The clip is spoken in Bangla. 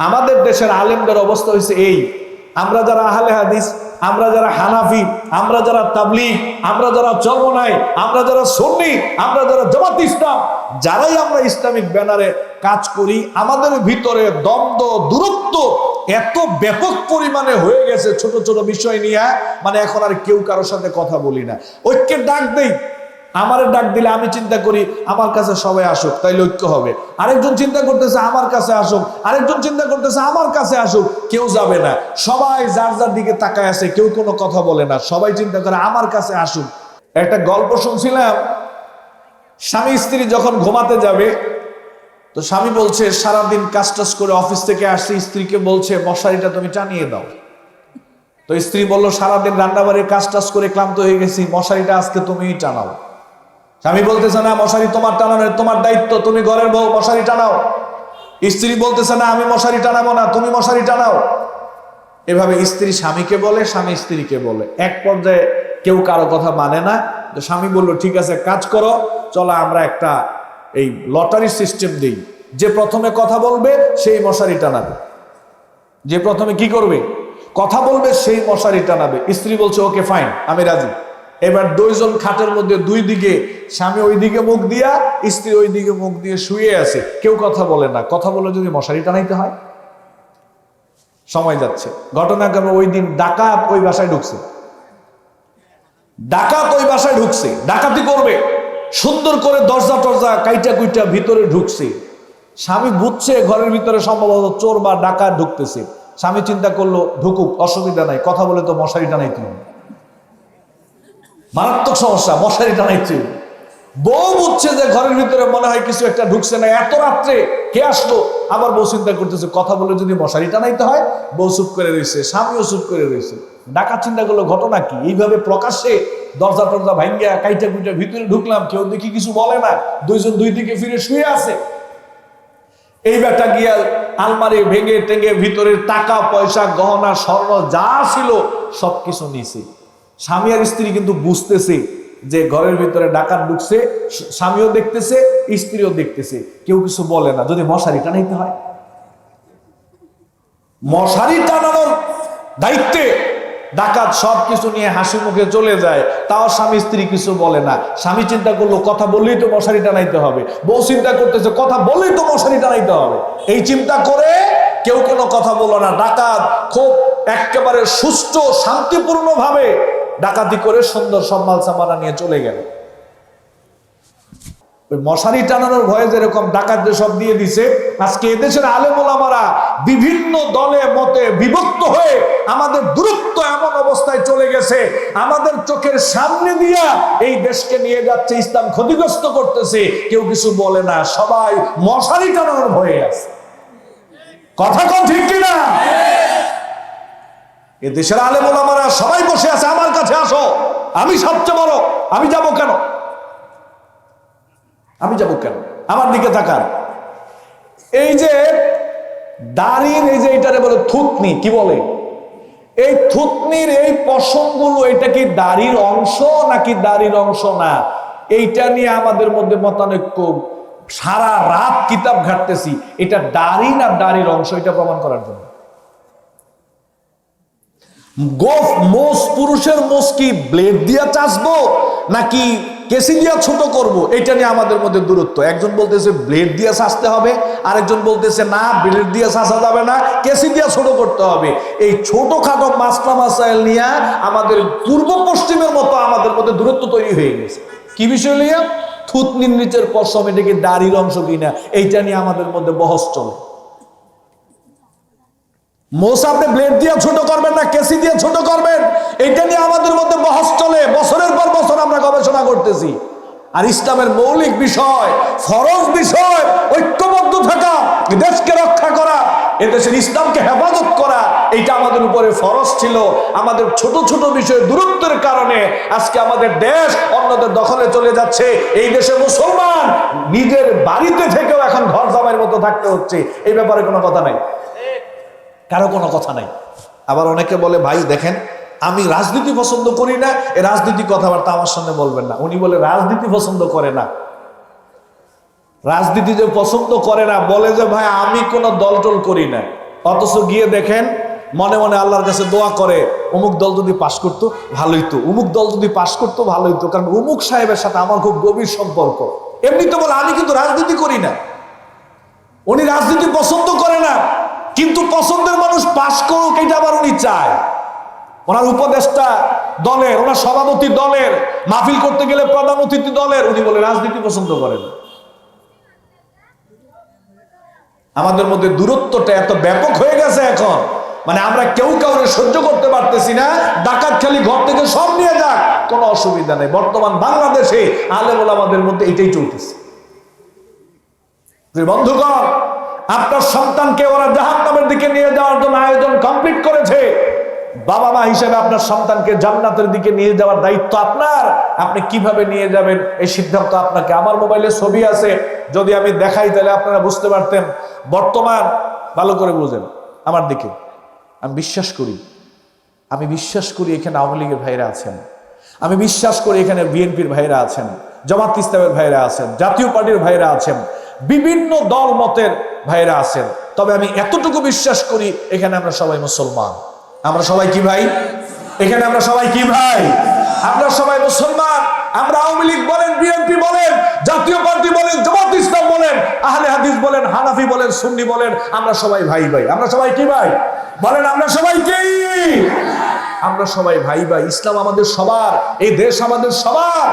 আমাদের দেশের আলেমদের অবস্থা হয়েছে এই। আমরা যারা আহলে হাদিস, আমরা যারা হানাফি, আমরা যারা তাবলিগ, আমরা যারা চর্মনাই আমরা যারা সন্নি, আমরা যারা জামাত ইসলাম, যারাই আমরা ইসলামিক ব্যানারে কাজ করি, আমাদের ভিতরে দ্বন্দ্ব, দূরত্ব এত ব্যাপক পরিমাণে হয়ে গেছে ছোট ছোট বিষয় নিয়ে মানে এখন আর কেউ কারোর সাথে কথা বলি না। ঐক্যের ডাক দেই। আমার ডাক দিলে আমি চিন্তা করি, আমার কাছে সবাই আসুক, তাইলে ঐক্য হবে। আরেকজন চিন্তা করতেছে, আমার কাছে আসুক। আরেকজন চিন্তা করতেছে, আমার কাছে আসুক। কেউ যাবে না। সবাই যার যার দিকে তাকায় আছে, কেউ কোনো কথা বলে না। সবাই চিন্তা করে, আমার কাছে আসুক। একটা গল্প শুনছিলাম। স্বামী স্ত্রী যখন ঘুমাতে যাবে, তো স্বামী বলছে, সারাদিন কাজ টাজ করে অফিস থেকে আসছে, স্ত্রীকে বলছে, মশারিটা তুমি টানিয়ে দাও। তো স্ত্রী বলল, সারাদিন রান্নাবাড়ির কাজ টাজ করে ক্লান্ত হয়ে গেছি, মশারিটা আজকে তুমিই টানাও। স্বামী বলতেছে, না, মশারি তোমার টানানোর, তোমার দায়িত্ব, তুমি ঘরের বউ, মশারি টানাও। স্ত্রী বলতেছে, না, আমি মশারি টানাবো না, তুমি মশারি টানাও। এভাবে স্ত্রী স্বামীকে বলে, স্বামী স্ত্রীকে বলে। এক পর্যায়ে কেউ কারও কথা মানে না, তো স্বামী বলল, ঠিক আছে, কাজ করো, চলো আমরা একটা এই লটারি সিস্টেম দিই। যে প্রথমে কথা বলবে, সেই মশারি টানাবে। যে প্রথমে কি করবে? কথা বলবে, সেই মশারি টানাবে। স্ত্রী বলছে, ওকে, ফাইন, আমি রাজি। এবার দুইজন খাটের মধ্যে দুই দিকে স্বামী ওই দিকে মুখ দিয়া, স্ত্রী ওই দিকে মুখ দিয়ে শুয়ে আছে। কেউ কথা বলে না। কথা বলে যদি মশারি টানাইতে হয়? সময় যাচ্ছে। ঘটনাক্রমে ওই দিন ডাকাত ওই বাসায় ঢুকছে। ডাকাত ওই বাসায় ঢুকছে। ডাকাতি করবে। সুন্দর করে দরজা টরজা কাইটা কুইটা ভিতরে ঢুকছে। স্বামী বুঝছে ঘরের ভিতরে সম্ভবত চোর বা ডাকাত ঢুকতেছে। স্বামী চিন্তা করল, ঢুকুক, অসুবিধা নাই। কথা বলে তো মশারি টানাইতে হবে। মারাত্মক সমস্যা, মশারি টানাইছে। বউ বুঝছে যে ঘরের ভিতরে মনে হয় কিছু একটা ঢুকছে না। এত রাত্রে কে আসলো? আবার বউ চিন্তা করতেছে, কথা বলে যদি মশারি টানাইতে হয়, বউ চুপ করে রয়েছে, স্বামীও চুপ করে রয়েছে। ডাকা চিন্তা করল, ঘটনা কি? এইভাবে প্রকাশ্যে দরজা টরজা ভাঙ্গিয়া কাইটা কুইটা ভিতরে ঢুকলাম, কেউ দেখি কিছু বলে না, দুইজন দুই দিকে ফিরে শুয়ে আছে। এই বেটা গিয়া আলমারি ভেঙে টেঙে ভিতরের টাকা, পয়সা, গহনা, স্বর্ণ যা ছিল সবকিছু নিছে। স্বামী আর স্ত্রী কিন্তু বুঝতেছে যে ঘরের ভিতরে ডাকাত ঢুকছে, স্বামীও দেখতেছে, স্ত্রীও দেখতেছে। কেউ কিছু বলে না। যদি মশারি টানাইতে হয়? মশারি টানানোর দায়িত্বে ডাকাত সব কিছু নিয়ে হাসি মুখে চলে যায়। তাও স্বামী, স্ত্রী কিছু বলে না। স্বামী চিন্তা করল, কথা বললেই তো মশারি টানাইতে হবে। বউ চিন্তা করতেছে, কথা বললেই তো মশারি টানাইতে হবে। এই চিন্তা করে কেউ কোনো কথা বলো না। ডাকাত খুব একেবারে সুষ্ঠু শান্তিপূর্ণ ভাবে ডাকাতি করে সুন্দর সম্মাল সামানা নিয়ে চলে গেল। মশারি টানানোর ভয়ে যেরকম ডাকাত সব দিয়ে দিছে, আজকে এদেশের আলেমোলামারা বিভিন্ন দলে মতে বিভক্ত হয়ে আমাদের দূরত্ব এমন অবস্থায় চলে গেছে, আমাদের চোখের সামনে দিয়া এই দেশকে নিয়ে যাচ্ছে, ইসলাম ক্ষতিগ্রস্ত করতেছে, কেউ কিছু বলে না, সবাই মশারি টানানোর ভয়ে আছে। কথা কম ঠিক কিনা? এ দেশের আলেমোলামারা সবাই বসে আছে, আমার কাছে আসো। আমি সবচেয়ে বড়। আমি যাব কেন? আমি যাব কেন? আমার দিকে তাকান। এই যে দাড়ির এই যে এটারে বলে থুতনি, কি বলে? এই থুতনির এই পশমগুলো, এটা কি দাড়ির অংশ নাকি দাড়ির অংশ না? এইটা নিয়ে আমাদের মধ্যে মতানৈক্য সারা রাত কিতাব ঘাটতেছি। এটা দাড়ি না দাড়ির অংশ? এটা প্রমাণ করার জন্য। গোফ মোষ পুরুষের মোষ কি ব্লেড দিয়া চাষবো নাকি কেসি দিয়া ছোট করব? এটা নিয়ে আমাদের মধ্যে দূরত্ব। একজন বলতেছে ব্লেড দিয়ে চাষতে হবে। আরেকজন বলতেছে, না ব্লেড দিয়ে চাষা যাবে না কেসি দিয়া ছোট করতে হবে। এই ছোটখাটো মাস্টা মাসাইল নিয়ে আমাদের পূর্ব পশ্চিমের মতো আমাদের মধ্যে দূরত্ব তৈরি হয়ে গেছে। কি বিষয় নিয়ে থুতনির নিচের পশম এটা কি দাড়ির অংশ কিনা, এইটা নিয়ে আমাদের মধ্যে বহস চলে। মোষ আপনি ব্লেড দিয়ে ছোট করবেন না, কেসি দিয়ে ছোট করবেন? এটা নিয়ে আমাদের মধ্যে বহস চলে। বছরের পর বছর আমরা গবেষণা করতেছি। আর ইসলামের মৌলিক বিষয়, ফরজ বিষয়, ঐক্যবদ্ধ থাকা, দেশকে রক্ষা করা, এদেশের ইসলামকে হেফাজত করা এটা আমাদের উপরে ফরজ ছিল। আমাদের ছোট ছোট বিষয়ে দূরত্বের কারণে আজকে আমাদের দেশ অন্যদের দখলে চলে যাচ্ছে। এই দেশে মুসলমান নিজের বাড়িতে থেকেও এখন ঘর জামাইয়ের মতো থাকতে হচ্ছে। এই ব্যাপারে কোনো কথা নাই। কারও কোনো কথা নাই। আবার অনেকে বলে, ভাই, দেখেন, আমি রাজনীতি পছন্দ করি না এই রাজনীতি কথাবার্তা আমার সামনে বলবেন না। উনি বলে, রাজনীতি পছন্দ করে না। রাজনীতি যে পছন্দ করে না, বলে যে, ভাই, আমি কোনো দল টল করি না। অথচ গিয়ে দেখেন, মনে মনে আল্লাহর কাছে দোয়া করে, অমুক দল যদি পাশ করতো, ভালোই তো অমুক দল যদি পাশ করতো, ভালোই তো কারণ অমুক সাহেবের সাথে আমার খুব গভীর সম্পর্ক। এমনিতে বলে, আমি কিন্তু রাজনীতি করি না। উনি রাজনীতি পছন্দ করে না কিন্তু পছন্দের মানুষ পাশ করুক এটা আবার উনি চায়? ওনার উপদেষ্টা দলের, ওনার সভাপতি দলের, মাহফিল করতে গেলে প্রধান অতিথি দলের, উনি বলে রাজনীতি পছন্দ করেন আমাদের মধ্যে দূরত্বটা এত ব্যাপক হয়ে গেছে এখন। মানে আমরা কেউ কাউরে সহ্য করতে পারতেছি না, ডাকাত খালি ঘর থেকে সব নিয়ে যাক, কোনো অসুবিধা নেই। বর্তমান বাংলাদেশে আলেমুল আমাদের মধ্যে এটাই চলতেছে। বন্ধুগণ আপনার সন্তানকে ওরা জাহান নামের দিকে নিয়ে যাওয়ার জন্য আয়োজন কমপ্লিট করেছে। বাবা মা হিসেবে আপনার সন্তানকে জান্নাতের দিকে নিয়ে যাওয়ার দায়িত্ব আপনার। আপনি কীভাবে নিয়ে যাবেন? এই সিদ্ধান্ত আপনাকে। আমার মোবাইলে ছবি আছে। যদি আমি দেখাই, তাহলে আপনারা বুঝতে পারতেন। বর্তমান, ভালো করে বুঝেন। আমার দিকে। আমি বিশ্বাস করি। আমি বিশ্বাস করি এখানে আওয়ামী লীগের ভাইরা আছেন। আমি বিশ্বাস করি এখানে বিএনপির ভাইরা আছেন। জামাত ইসলামের ভাইরা আছেন। জাতীয় পার্টির ভাইরা আছেন। বিভিন্ন দল, মতের ভাইরা আছেন। তবে আমি এতটুকু বিশ্বাস করি, এখানে আমরা সবাই মুসলমান। আমরা সবাই কি ভাই? এখানে আমরা সবাই কি ভাই? আমরা সবাই মুসলমান। আমরা আওয়ামী লীগ বলেন, বিএনপি বলেন, জাতীয় পার্টি বলেন, জামাত ইসলাম বলেন, আহলে হাদিস বলেন, হানাফি বলেন, সুন্নি বলেন, আমরা সবাই ভাই ভাই। আমরা সবাই কি ভাই? বলেন, আমরা সবাই কি? আমরা সবাই ভাই ভাই। ইসলাম আমাদের সবার, এই দেশ আমাদের সবার।